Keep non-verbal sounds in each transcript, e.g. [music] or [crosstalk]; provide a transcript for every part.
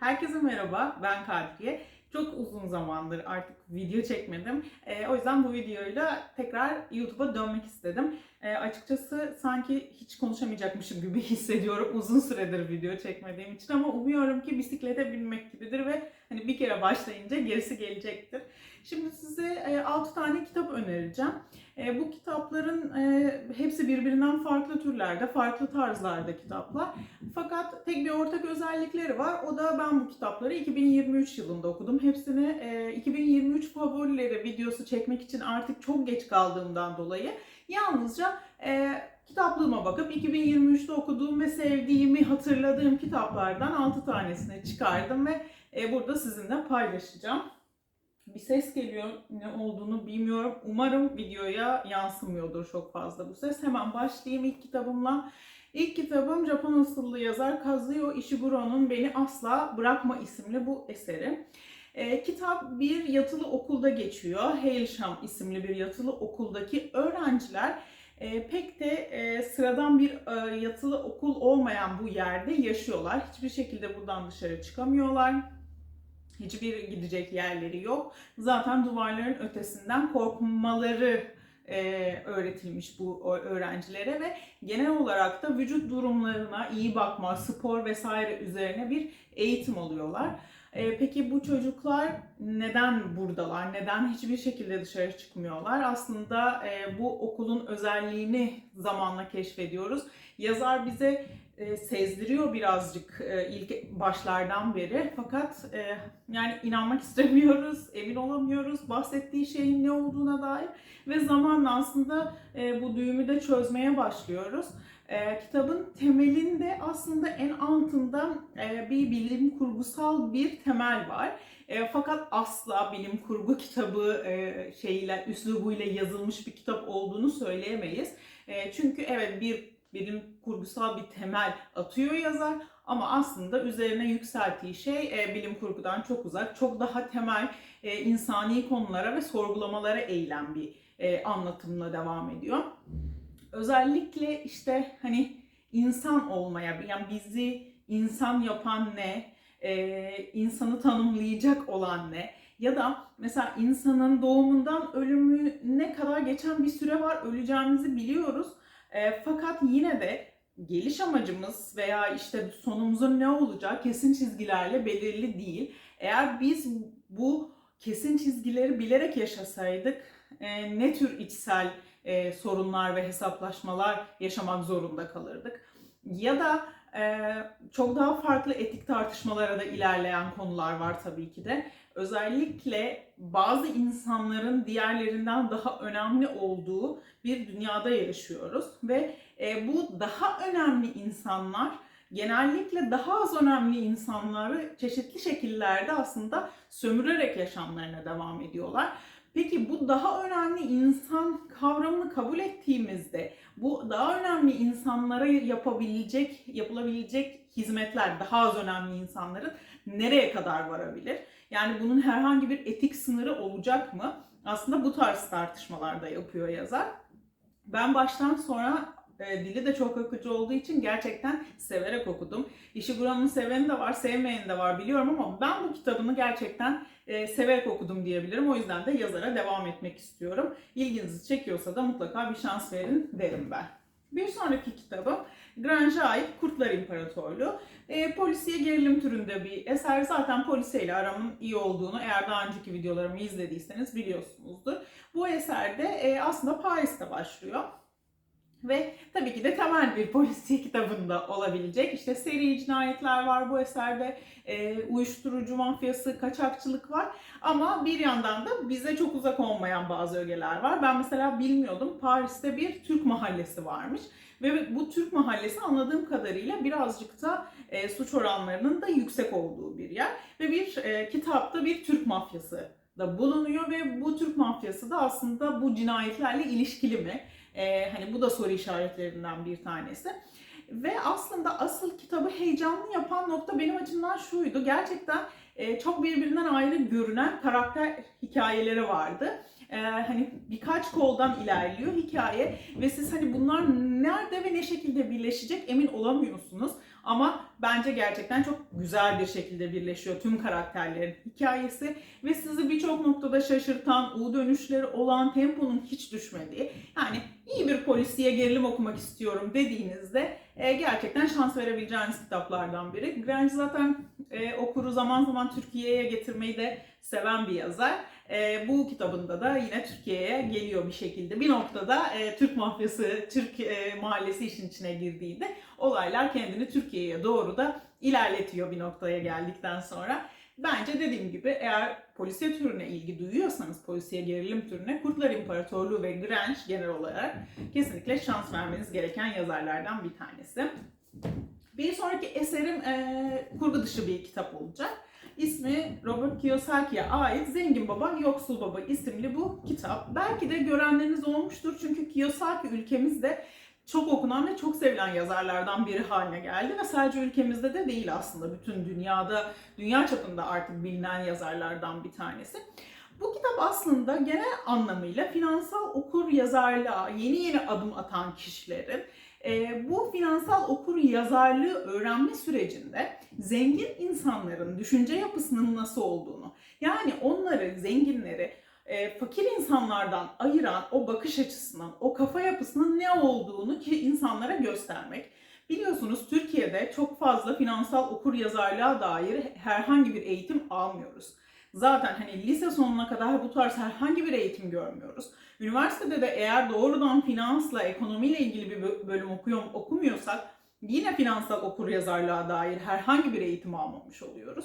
Herkese merhaba, ben Kadriye. Çok uzun zamandır artık video çekmedim. Ee, o yüzden bu videoyla tekrar YouTube'a dönmek istedim. Ee, açıkçası sanki hiç konuşamayacakmışım gibi [laughs] hissediyorum uzun süredir video çekmediğim için ama umuyorum ki bisiklete binmek gibidir ve hani bir kere başlayınca gerisi gelecektir. Şimdi size 6 tane kitap önereceğim. E, bu kitapların e, hepsi birbirinden farklı türlerde, farklı tarzlarda kitaplar. Fakat tek bir ortak özellikleri var. O da ben bu kitapları 2023 yılında okudum. Hepsini e, 2023 favorileri videosu çekmek için artık çok geç kaldığımdan dolayı yalnızca e, kitaplığıma bakıp 2023'te okuduğum ve sevdiğimi hatırladığım kitaplardan 6 tanesini çıkardım ve e, burada sizinle paylaşacağım. Bir ses geliyor. Ne olduğunu bilmiyorum. Umarım videoya yansımıyordur çok fazla bu ses. Hemen başlayayım ilk kitabımla. İlk kitabım Japon asıllı yazar Kazuyo Ishiguro'nun Beni Asla Bırakma isimli bu eseri. E, kitap bir yatılı okulda geçiyor. Hailsham isimli bir yatılı okuldaki öğrenciler e, pek de e, sıradan bir e, yatılı okul olmayan bu yerde yaşıyorlar. Hiçbir şekilde buradan dışarı çıkamıyorlar. Hiçbir gidecek yerleri yok. Zaten duvarların ötesinden korkmaları e, öğretilmiş bu öğrencilere ve genel olarak da vücut durumlarına iyi bakma, spor vesaire üzerine bir eğitim alıyorlar. E, peki bu çocuklar neden buradalar? Neden hiçbir şekilde dışarı çıkmıyorlar? Aslında e, bu okulun özelliğini zamanla keşfediyoruz. Yazar bize e, sezdiriyor birazcık e, ilk başlardan beri. Fakat e, yani inanmak istemiyoruz, emin olamıyoruz bahsettiği şeyin ne olduğuna dair ve zamanla aslında e, bu düğümü de çözmeye başlıyoruz. E, kitabın temelinde aslında en altında e, bir bilim kurgusal bir temel var. E, fakat asla bilim kurgu kitabı e, şeyle, üslubuyla yazılmış bir kitap olduğunu söyleyemeyiz. E, çünkü evet bir bilim kurgusal bir temel atıyor yazar ama aslında üzerine yükselttiği şey e, bilim kurgudan çok uzak, çok daha temel e, insani konulara ve sorgulamalara eğilen bir e, anlatımla devam ediyor. Özellikle işte hani insan olmaya, yani bizi insan yapan ne, e, insanı tanımlayacak olan ne, ya da mesela insanın doğumundan ölümüne kadar geçen bir süre var, öleceğimizi biliyoruz e, fakat yine de geliş amacımız veya işte sonumuzun ne olacağı kesin çizgilerle belirli değil. Eğer biz bu kesin çizgileri bilerek yaşasaydık e, ne tür içsel e, sorunlar ve hesaplaşmalar yaşamak zorunda kalırdık. Ya da e, çok daha farklı etik tartışmalara da ilerleyen konular var tabii ki de. Özellikle bazı insanların diğerlerinden daha önemli olduğu bir dünyada yaşıyoruz ve e, bu daha önemli insanlar genellikle daha az önemli insanları çeşitli şekillerde aslında sömürerek yaşamlarına devam ediyorlar. Peki bu daha önemli insan kavramını kabul ettiğimizde bu daha önemli insanlara yapabilecek, yapılabilecek hizmetler daha az önemli insanların nereye kadar varabilir? Yani bunun herhangi bir etik sınırı olacak mı? Aslında bu tarz tartışmalarda yapıyor yazar. Ben baştan sonra e, dili de çok akıcı olduğu için gerçekten severek okudum. Ishiguro'nun seveni de var, sevmeyeni de var biliyorum ama ben bu kitabını gerçekten e, severek okudum diyebilirim. O yüzden de yazara devam etmek istiyorum. İlginizi çekiyorsa da mutlaka bir şans verin derim ben. Bir sonraki kitabım Grange'a ait Kurtlar İmparatorluğu. E, polisiye gerilim türünde bir eser. Zaten polisiyle aramın iyi olduğunu eğer daha önceki videolarımı izlediyseniz biliyorsunuzdur. Bu eserde e, aslında Paris'te başlıyor. Ve tabii ki de temel bir polisiye kitabında olabilecek. İşte seri cinayetler var bu eserde, e, uyuşturucu mafyası, kaçakçılık var. Ama bir yandan da bize çok uzak olmayan bazı ögeler var. Ben mesela bilmiyordum Paris'te bir Türk mahallesi varmış. Ve bu Türk mahallesi anladığım kadarıyla birazcık da e, suç oranlarının da yüksek olduğu bir yer. Ve bir e, kitapta bir Türk mafyası da bulunuyor ve bu Türk mafyası da aslında bu cinayetlerle ilişkili mi? Ee, hani bu da soru işaretlerinden bir tanesi. Ve aslında asıl kitabı heyecanlı yapan nokta benim açımdan şuydu. Gerçekten e, çok birbirinden ayrı görünen karakter hikayeleri vardı. Ee, hani birkaç koldan ilerliyor hikaye ve siz hani bunlar nerede ve ne şekilde birleşecek emin olamıyorsunuz. Ama bence gerçekten çok güzel bir şekilde birleşiyor tüm karakterlerin hikayesi ve sizi birçok noktada şaşırtan, U dönüşleri olan, temponun hiç düşmediği, yani iyi bir polisiye gerilim okumak istiyorum dediğinizde e, gerçekten şans verebileceğiniz kitaplardan biri. Grange zaten e, okuru zaman zaman Türkiye'ye getirmeyi de seven bir yazar. E, bu kitabında da yine Türkiye'ye geliyor bir şekilde. Bir noktada e, Türk mafyası, Türk e, mahallesi işin içine girdiğinde olaylar kendini Türkiye'ye doğru da ilerletiyor bir noktaya geldikten sonra. Bence dediğim gibi eğer polisiye türüne ilgi duyuyorsanız, polisiye gerilim türüne Kurtlar İmparatorluğu ve Grange genel olarak kesinlikle şans vermeniz gereken yazarlardan bir tanesi. Bir sonraki eserim e, kurgu dışı bir kitap olacak. İsmi Robert Kiyosaki'ye ait Zengin Baba, Yoksul Baba isimli bu kitap. Belki de görenleriniz olmuştur çünkü Kiyosaki ülkemizde çok okunan ve çok sevilen yazarlardan biri haline geldi ve sadece ülkemizde de değil aslında bütün dünyada, dünya çapında artık bilinen yazarlardan bir tanesi. Bu kitap aslında genel anlamıyla finansal okur yazarlığa yeni yeni adım atan kişilerin bu finansal okur yazarlığı öğrenme sürecinde zengin insanların düşünce yapısının nasıl olduğunu, yani onları, zenginleri e, fakir insanlardan ayıran o bakış açısının, o kafa yapısının ne olduğunu ki insanlara göstermek. Biliyorsunuz Türkiye'de çok fazla finansal okur yazarlığa dair herhangi bir eğitim almıyoruz. Zaten hani lise sonuna kadar bu tarz herhangi bir eğitim görmüyoruz. Üniversitede de eğer doğrudan finansla, ekonomiyle ilgili bir bölüm okuyor, okumuyorsak yine finansal okur yazarlığa dair herhangi bir eğitim almamış oluyoruz.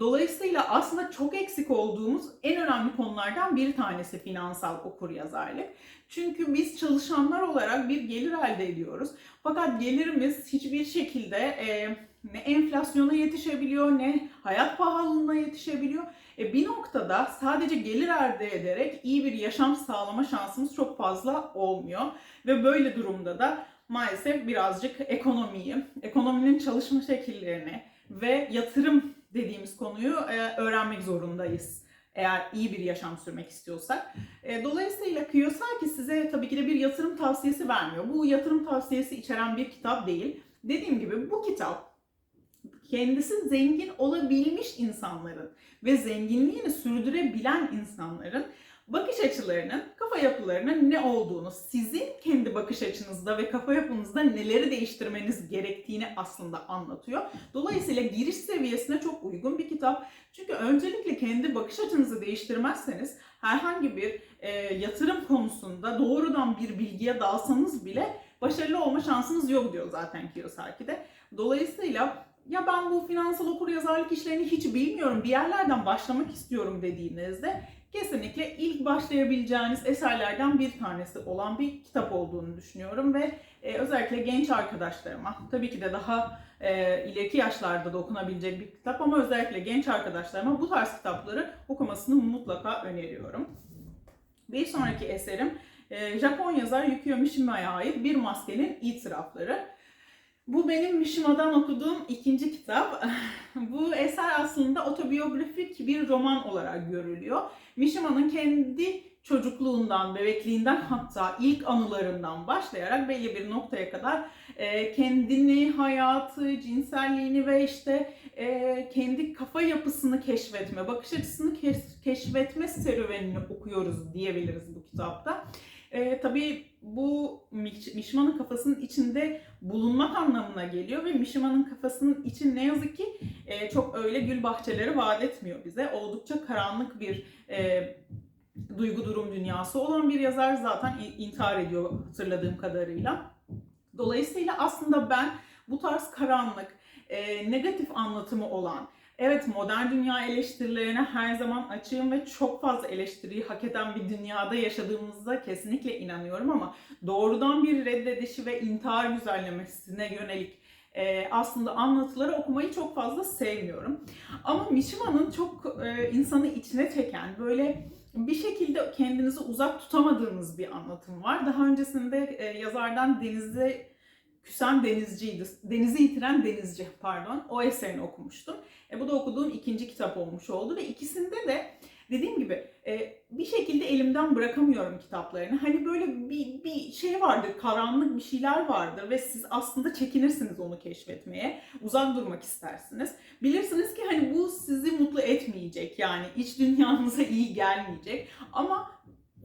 Dolayısıyla aslında çok eksik olduğumuz en önemli konulardan bir tanesi finansal okur yazarlık. Çünkü biz çalışanlar olarak bir gelir elde ediyoruz. Fakat gelirimiz hiçbir şekilde e, ne enflasyona yetişebiliyor ne hayat pahalılığına yetişebiliyor. E, bir noktada sadece gelir elde ederek iyi bir yaşam sağlama şansımız çok fazla olmuyor. Ve böyle durumda da maalesef birazcık ekonomiyi, ekonominin çalışma şekillerini ve yatırım dediğimiz konuyu e, öğrenmek zorundayız. Eğer iyi bir yaşam sürmek istiyorsak. E, dolayısıyla Kiyosaki size tabii ki de bir yatırım tavsiyesi vermiyor. Bu yatırım tavsiyesi içeren bir kitap değil. Dediğim gibi bu kitap kendisi zengin olabilmiş insanların ve zenginliğini sürdürebilen insanların bakış açılarının, kafa yapılarının ne olduğunu, sizin kendi bakış açınızda ve kafa yapınızda neleri değiştirmeniz gerektiğini aslında anlatıyor. Dolayısıyla giriş seviyesine çok uygun bir kitap. Çünkü öncelikle kendi bakış açınızı değiştirmezseniz herhangi bir e, yatırım konusunda doğrudan bir bilgiye dalsanız bile başarılı olma şansınız yok diyor zaten Kiyosaki'de. Dolayısıyla ya ben bu finansal okur yazarlık işlerini hiç bilmiyorum bir yerlerden başlamak istiyorum dediğinizde kesinlikle ilk başlayabileceğiniz eserlerden bir tanesi olan bir kitap olduğunu düşünüyorum ve e, özellikle genç arkadaşlarıma tabii ki de daha e, ileriki yaşlarda da okunabilecek bir kitap ama özellikle genç arkadaşlarıma bu tarz kitapları okumasını mutlaka öneriyorum. Bir sonraki eserim e, Japon yazar Yukio Mishima'ya ait Bir Maskenin İtirafları. Bu benim Mishima'dan okuduğum ikinci kitap. [laughs] Bu eser aslında otobiyografik bir roman olarak görülüyor. Mishima'nın kendi çocukluğundan, bebekliğinden hatta ilk anılarından başlayarak belli bir noktaya kadar e, kendini, hayatı, cinselliğini ve işte e, kendi kafa yapısını keşfetme, bakış açısını keşfetme serüvenini okuyoruz diyebiliriz bu kitapta. E, tabii bu Mishima'nın kafasının içinde bulunmak anlamına geliyor ve Mishima'nın kafasının için ne yazık ki e, çok öyle gül bahçeleri vaat etmiyor bize. Oldukça karanlık bir e, duygu durum dünyası olan bir yazar zaten intihar ediyor hatırladığım kadarıyla. Dolayısıyla aslında ben bu tarz karanlık, e, negatif anlatımı olan, Evet modern dünya eleştirilerine her zaman açığım ve çok fazla eleştiriyi hak eden bir dünyada yaşadığımızda kesinlikle inanıyorum ama doğrudan bir reddedişi ve intihar güzellemesine yönelik e, aslında anlatıları okumayı çok fazla sevmiyorum. Ama Mishima'nın çok e, insanı içine çeken böyle bir şekilde kendinizi uzak tutamadığınız bir anlatım var. Daha öncesinde e, yazardan Deniz'de küsen denizciydi. Denizi yitiren denizci pardon. O eserini okumuştum. E, bu da okuduğum ikinci kitap olmuş oldu ve ikisinde de dediğim gibi e, bir şekilde elimden bırakamıyorum kitaplarını. Hani böyle bir, bir şey vardır, karanlık bir şeyler vardır ve siz aslında çekinirsiniz onu keşfetmeye. Uzak durmak istersiniz. Bilirsiniz ki hani bu sizi mutlu etmeyecek yani iç dünyanıza iyi gelmeyecek. Ama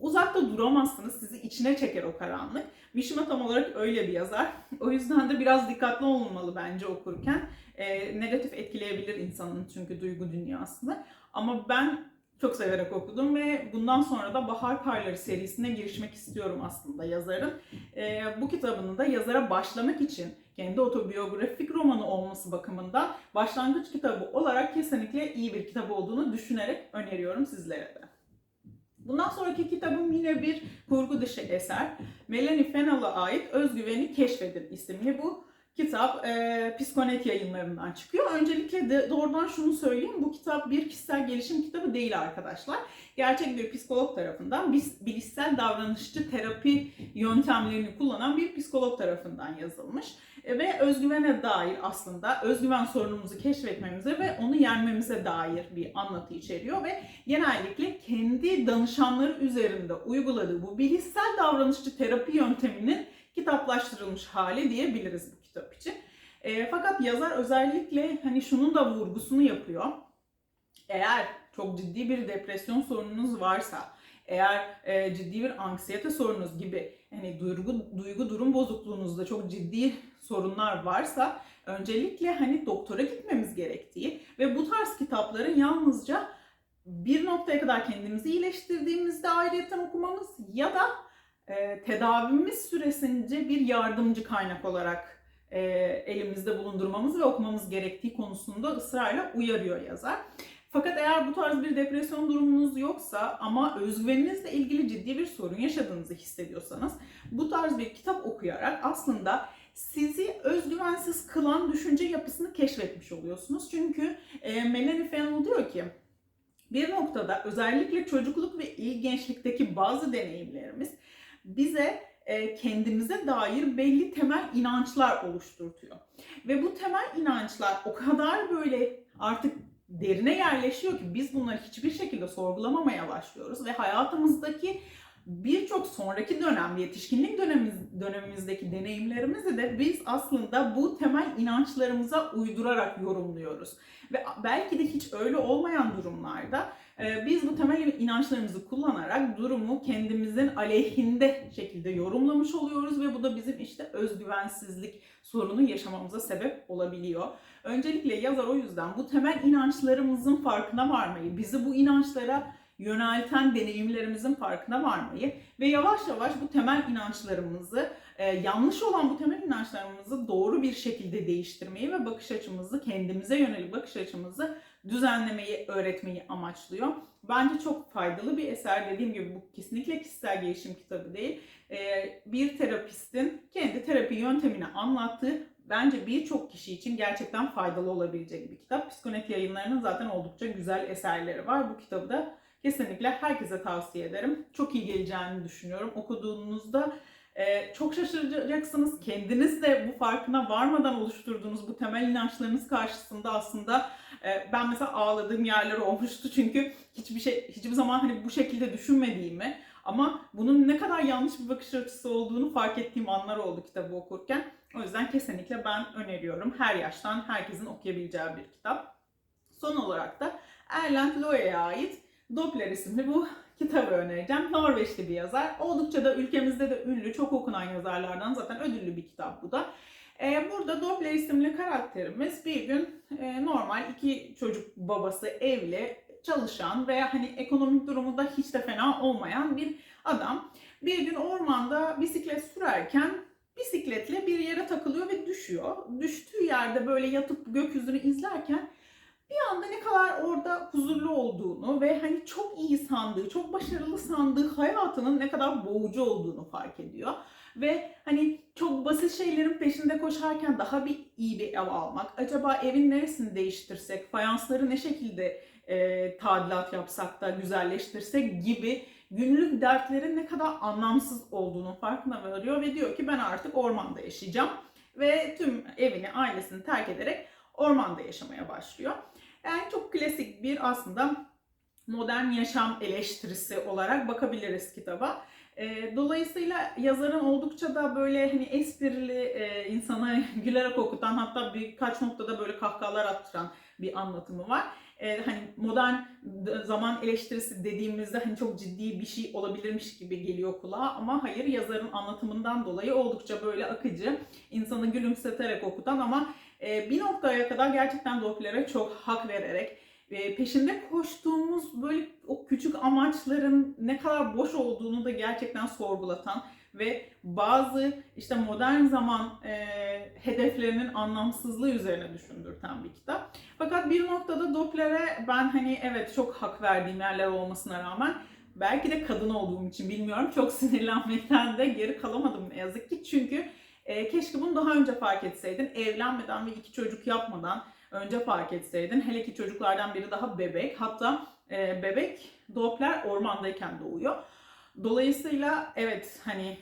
uzakta duramazsınız. Sizi içine çeker o karanlık. Mishima tam olarak öyle bir yazar. O yüzden de biraz dikkatli olunmalı bence okurken. E, negatif etkileyebilir insanın çünkü duygu dünyasını. Ama ben çok severek okudum ve bundan sonra da Bahar Karları serisine girişmek istiyorum aslında yazarın. E, bu kitabını da yazara başlamak için kendi otobiyografik romanı olması bakımından başlangıç kitabı olarak kesinlikle iyi bir kitap olduğunu düşünerek öneriyorum sizlere de. Bundan sonraki kitabım yine bir kurgu dışı eser. Melanie Fennell'a ait Özgüveni Keşfedin isimli bu kitap e, Psikonet yayınlarından çıkıyor. Öncelikle de doğrudan şunu söyleyeyim. Bu kitap bir kişisel gelişim kitabı değil arkadaşlar. Gerçek bir psikolog tarafından biz bilişsel davranışçı terapi yöntemlerini kullanan bir psikolog tarafından yazılmış. E, ve özgüvene dair aslında özgüven sorunumuzu keşfetmemize ve onu yenmemize dair bir anlatı içeriyor ve genellikle kendi danışanları üzerinde uyguladığı bu bilişsel davranışçı terapi yönteminin kitaplaştırılmış hali diyebiliriz bu kitap için. E, fakat yazar özellikle hani şunun da vurgusunu yapıyor. Eğer çok ciddi bir depresyon sorununuz varsa, eğer e, ciddi bir anksiyete sorunuz gibi hani duygu duygu durum bozukluğunuzda çok ciddi sorunlar varsa öncelikle hani doktora gitmemiz gerektiği ve bu tarz kitapların yalnızca bir noktaya kadar kendimizi iyileştirdiğimizde ayrıyeten okumamız ya da e, tedavimiz süresince bir yardımcı kaynak olarak e, elimizde bulundurmamız ve okumamız gerektiği konusunda ısrarla uyarıyor yazar. Fakat eğer bu tarz bir depresyon durumunuz yoksa ama özgüveninizle ilgili ciddi bir sorun yaşadığınızı hissediyorsanız bu tarz bir kitap okuyarak aslında sizi özgüvensiz kılan düşünce yapısını keşfetmiş oluyorsunuz. Çünkü e, Melanie Fennell diyor ki bir noktada özellikle çocukluk ve iyi gençlikteki bazı deneyimlerimiz bize kendimize dair belli temel inançlar oluşturtuyor. Ve bu temel inançlar o kadar böyle artık derine yerleşiyor ki biz bunları hiçbir şekilde sorgulamamaya başlıyoruz ve hayatımızdaki birçok sonraki dönem, yetişkinlik dönemimiz, dönemimizdeki deneyimlerimizi de biz aslında bu temel inançlarımıza uydurarak yorumluyoruz. Ve belki de hiç öyle olmayan durumlarda e, biz bu temel inançlarımızı kullanarak durumu kendimizin aleyhinde şekilde yorumlamış oluyoruz ve bu da bizim işte özgüvensizlik sorunu yaşamamıza sebep olabiliyor. Öncelikle yazar o yüzden bu temel inançlarımızın farkına varmayı, bizi bu inançlara yönelten deneyimlerimizin farkına varmayı ve yavaş yavaş bu temel inançlarımızı, e, yanlış olan bu temel inançlarımızı doğru bir şekilde değiştirmeyi ve bakış açımızı, kendimize yönelik bakış açımızı düzenlemeyi, öğretmeyi amaçlıyor. Bence çok faydalı bir eser. Dediğim gibi bu kesinlikle kişisel gelişim kitabı değil. E, bir terapistin kendi terapi yöntemini anlattığı bence birçok kişi için gerçekten faydalı olabilecek bir kitap. Psikonet yayınlarının zaten oldukça güzel eserleri var. Bu kitabı da kesinlikle herkese tavsiye ederim. Çok iyi geleceğini düşünüyorum. Okuduğunuzda e, çok şaşıracaksınız. Kendiniz de bu farkına varmadan oluşturduğunuz bu temel inançlarınız karşısında aslında e, ben mesela ağladığım yerler olmuştu. Çünkü hiçbir şey hiçbir zaman hani bu şekilde düşünmediğimi ama bunun ne kadar yanlış bir bakış açısı olduğunu fark ettiğim anlar oldu kitabı okurken. O yüzden kesinlikle ben öneriyorum. Her yaştan herkesin okuyabileceği bir kitap. Son olarak da Erland Loe'ye ait Doppler isimli bu kitabı önereceğim. Norveçli bir yazar. Oldukça da ülkemizde de ünlü, çok okunan yazarlardan zaten ödüllü bir kitap bu da. Ee, burada Doppler isimli karakterimiz bir gün e, normal iki çocuk babası evli, çalışan ve hani ekonomik durumu da hiç de fena olmayan bir adam. Bir gün ormanda bisiklet sürerken bisikletle bir yere takılıyor ve düşüyor. Düştüğü yerde böyle yatıp gökyüzünü izlerken bir anda ne kadar orada huzurlu olduğunu ve hani çok iyi sandığı, çok başarılı sandığı hayatının ne kadar boğucu olduğunu fark ediyor. Ve hani çok basit şeylerin peşinde koşarken daha bir iyi bir ev almak, acaba evin neresini değiştirsek, fayansları ne şekilde e, tadilat yapsak da güzelleştirsek gibi günlük dertlerin ne kadar anlamsız olduğunu farkına varıyor ve diyor ki ben artık ormanda yaşayacağım ve tüm evini, ailesini terk ederek ormanda yaşamaya başlıyor. Yani çok klasik bir aslında modern yaşam eleştirisi olarak bakabiliriz kitaba. E, dolayısıyla yazarın oldukça da böyle hani esprili, e, insana [laughs] gülerek okutan hatta birkaç noktada böyle kahkahalar attıran bir anlatımı var. E, hani modern zaman eleştirisi dediğimizde hani çok ciddi bir şey olabilirmiş gibi geliyor kulağa ama hayır yazarın anlatımından dolayı oldukça böyle akıcı, insanı gülümseterek okutan ama e, bir noktaya kadar gerçekten Doppler'e çok hak vererek e, peşinde koştuğumuz böyle o küçük amaçların ne kadar boş olduğunu da gerçekten sorgulatan ve bazı işte modern zaman e, hedeflerinin anlamsızlığı üzerine düşündürten bir kitap. Fakat bir noktada Doppler'e ben hani evet çok hak verdiğim yerler olmasına rağmen belki de kadın olduğum için bilmiyorum çok [laughs] sinirlenmekten de geri kalamadım ne yazık ki. Çünkü e, keşke bunu daha önce fark etseydin. Evlenmeden ve iki çocuk yapmadan önce fark etseydin. Hele ki çocuklardan biri daha bebek. Hatta e, bebek Doppler ormandayken doğuyor. Dolayısıyla evet hani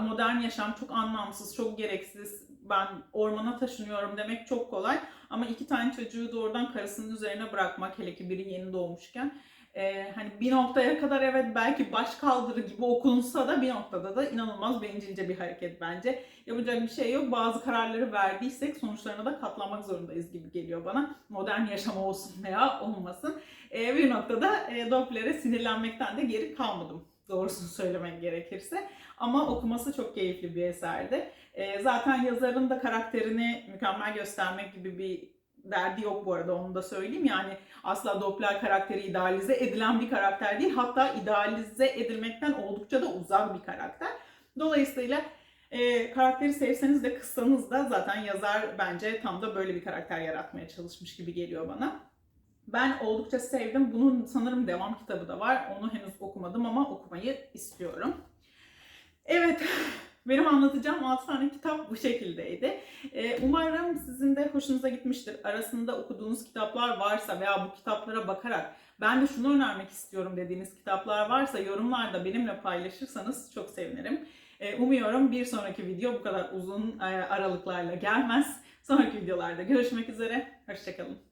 modern yaşam çok anlamsız, çok gereksiz. Ben ormana taşınıyorum demek çok kolay. Ama iki tane çocuğu doğrudan karısının üzerine bırakmak hele ki biri yeni doğmuşken e, hani bir noktaya kadar evet belki baş kaldırı gibi okunsa da bir noktada da inanılmaz bencilce bir hareket bence. Yapacak bir şey yok. Bazı kararları verdiysek sonuçlarına da katlanmak zorundayız gibi geliyor bana. Modern yaşam olsun veya olmasın. E, bir noktada e, Doppler'e sinirlenmekten de geri kalmadım. Doğrusunu [laughs] söylemek gerekirse. Ama okuması çok keyifli bir eserdi. E, zaten yazarın da karakterini mükemmel göstermek gibi bir derdi yok bu arada onu da söyleyeyim. Yani asla Doppler karakteri idealize edilen bir karakter değil. Hatta idealize edilmekten oldukça da uzak bir karakter. Dolayısıyla e, karakteri sevseniz de kıssanız da zaten yazar bence tam da böyle bir karakter yaratmaya çalışmış gibi geliyor bana. Ben oldukça sevdim. Bunun sanırım devam kitabı da var. Onu henüz okumadım ama okumayı istiyorum. Evet, benim anlatacağım 6 tane kitap bu şekildeydi. Ee, umarım sizin de hoşunuza gitmiştir. Arasında okuduğunuz kitaplar varsa veya bu kitaplara bakarak ben de şunu önermek istiyorum dediğiniz kitaplar varsa yorumlarda benimle paylaşırsanız çok sevinirim. Ee, umuyorum bir sonraki video bu kadar uzun e, aralıklarla gelmez. Sonraki videolarda görüşmek üzere. Hoşçakalın.